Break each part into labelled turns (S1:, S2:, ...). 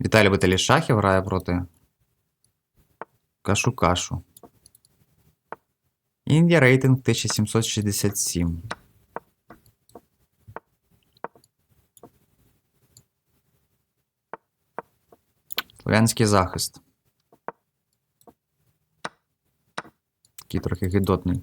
S1: Віталій Віталій Шахів грає проти Кашу Кашу. Індія рейтинг 1767. Слов'янський захист. Такий трохи гидотний.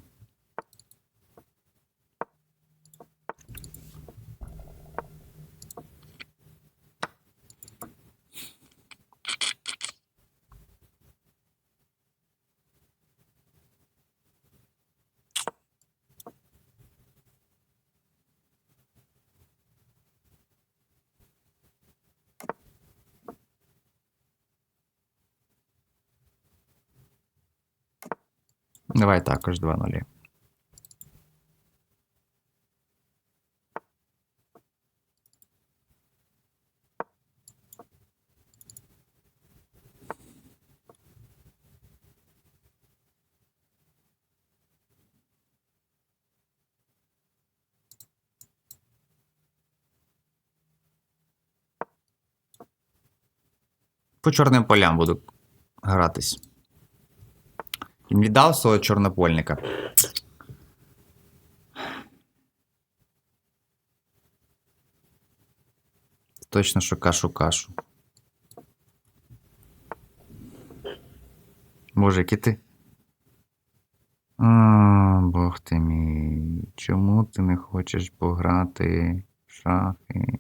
S1: Давай також 2-0. По чорним полям буду гратись. Він віддав свого чорнопольника. Точно, що кашу кашу. Боже, які ти. А, Бог ти мій. Чому ти не хочеш пограти в шахи?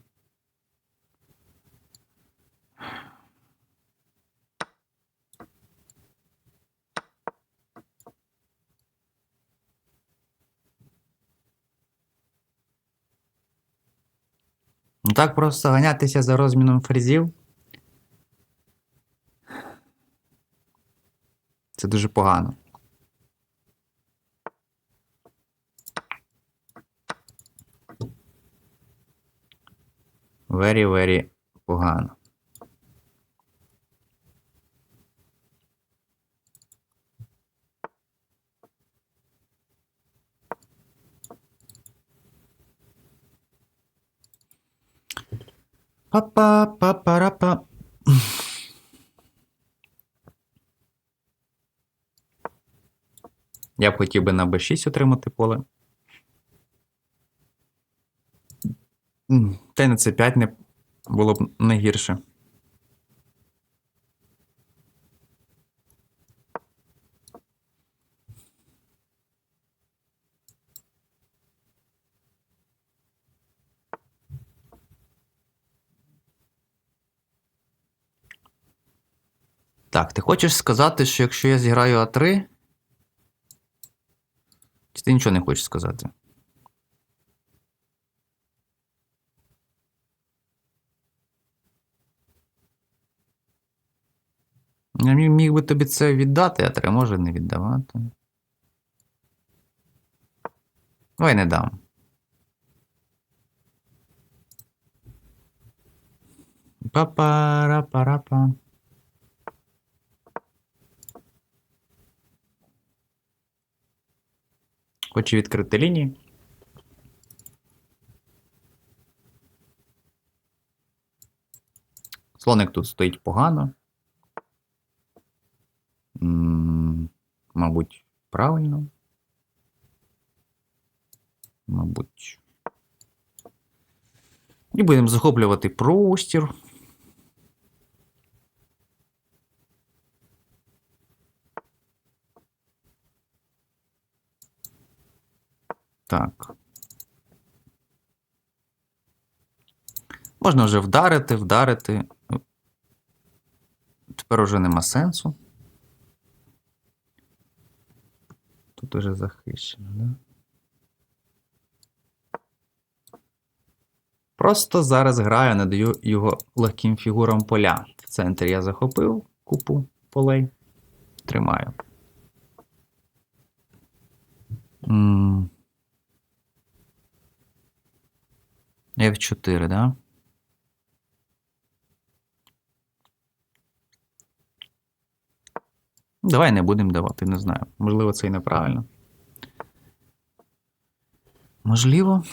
S1: Ну так просто ганятися за розміном фрезів. Це дуже погано. Very, very погано. Па-па, па-па-ра-па. Я б хотів би на B6 отримати поле. Та й на C5 не було б не гірше. Так, ти хочеш сказати, що якщо я зіграю А3. Чи ти нічого не хочеш сказати? Я міг, би тобі це віддати, а треба може не віддавати. Ой, не дам. Па-па-ра-па-ра-па. Хочу відкрити лінії. Слоник тут стоїть погано. М, Мабуть, правильно. Мабуть. І будемо захоплювати простір. Так. Можна вже вдарити, вдарити. Тепер уже нема сенсу. Тут уже захищено, да? Просто зараз граю, не даю його легким фігурам поля. В центрі я захопив купу полей. Тримаю. М. F4, да? Давай не будемо давати, не знаю. Можливо, це і неправильно. Можливо.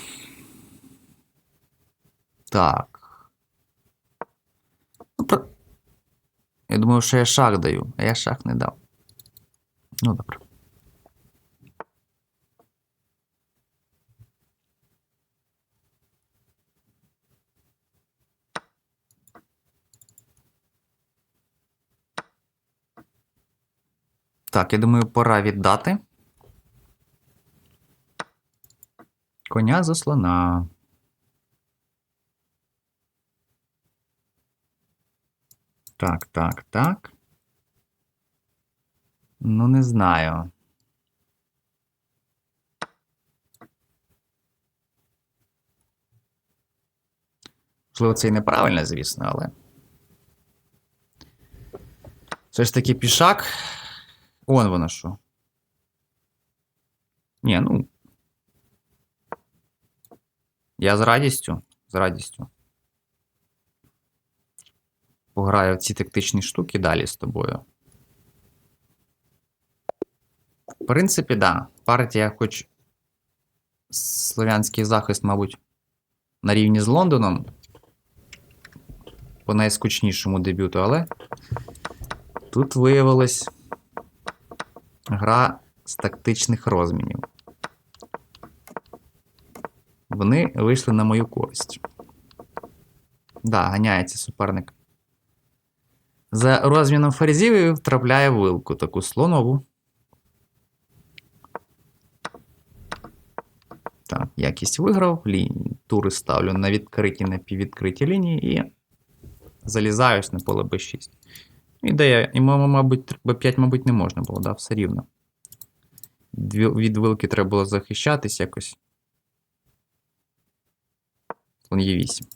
S1: Так. Ну, про- думаю, що я шах даю, а я шах не дав. Ну, добре. Так, я думаю, пора віддати. Коня за слона. Так, так, так. Ну, не знаю. Можливо, це і неправильно, звісно, але. Все ж таки пішак. Вон воно що. Ні, ну. Я з радістю. З радістю. Пограю в ці тактичні штуки далі з тобою. В принципі, да. Партія, хоч слов'янський захист, мабуть, на рівні з Лондоном. По найскучнішому дебюту, але тут виявилось гра з тактичних розмінів. Вони вийшли на мою користь. Да, ганяється суперник. За розміном ферзів втрапляє вилку таку слонову. Так, якість виграв. Лі... Тури ставлю на відкриті напіввідкриті лінії і залізаюсь на поле b6. Ідея, і, мабуть, b5, мабуть, не можна було, да, все рівно. Від вилки треба було захищатись якось. Слон є 8.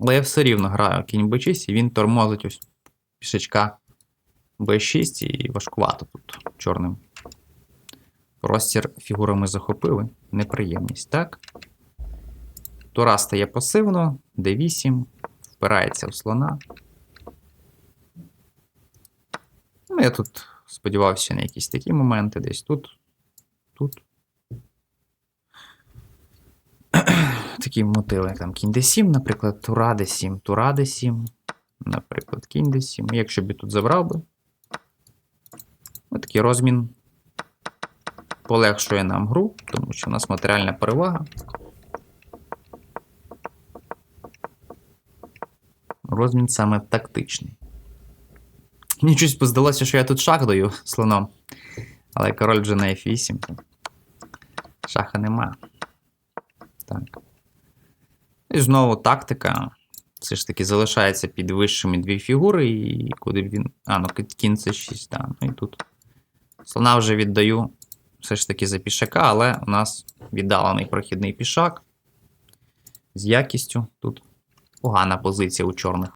S1: Але я все рівно граю кінь b6, і він тормозить ось пішечка b6 і важкувато тут чорним. Простір фігурами захопили. Неприємність, так? Тура стає пасивно, d8, впирається в слона. Ну, я тут сподівався на якісь такі моменти, десь тут, тут. Такі мотиви, як там кінь d7, наприклад, тура d7, тура d7, наприклад, кінь d7. Якщо б тут забрав би, такий розмін полегшує нам гру, тому що у нас матеріальна перевага. Розмін саме тактичний. Мені щось здалося, що я тут шах даю слоном. Але король вже на F8. Шаха нема. Так. І знову тактика. Все ж таки залишається під вищими дві фігури, і куди б він. А, ну кінь це 6, так. Ну і тут. Слона вже віддаю все ж таки за пішака, але у нас віддалений прохідний пішак. З якістю тут погана позиція у чорних.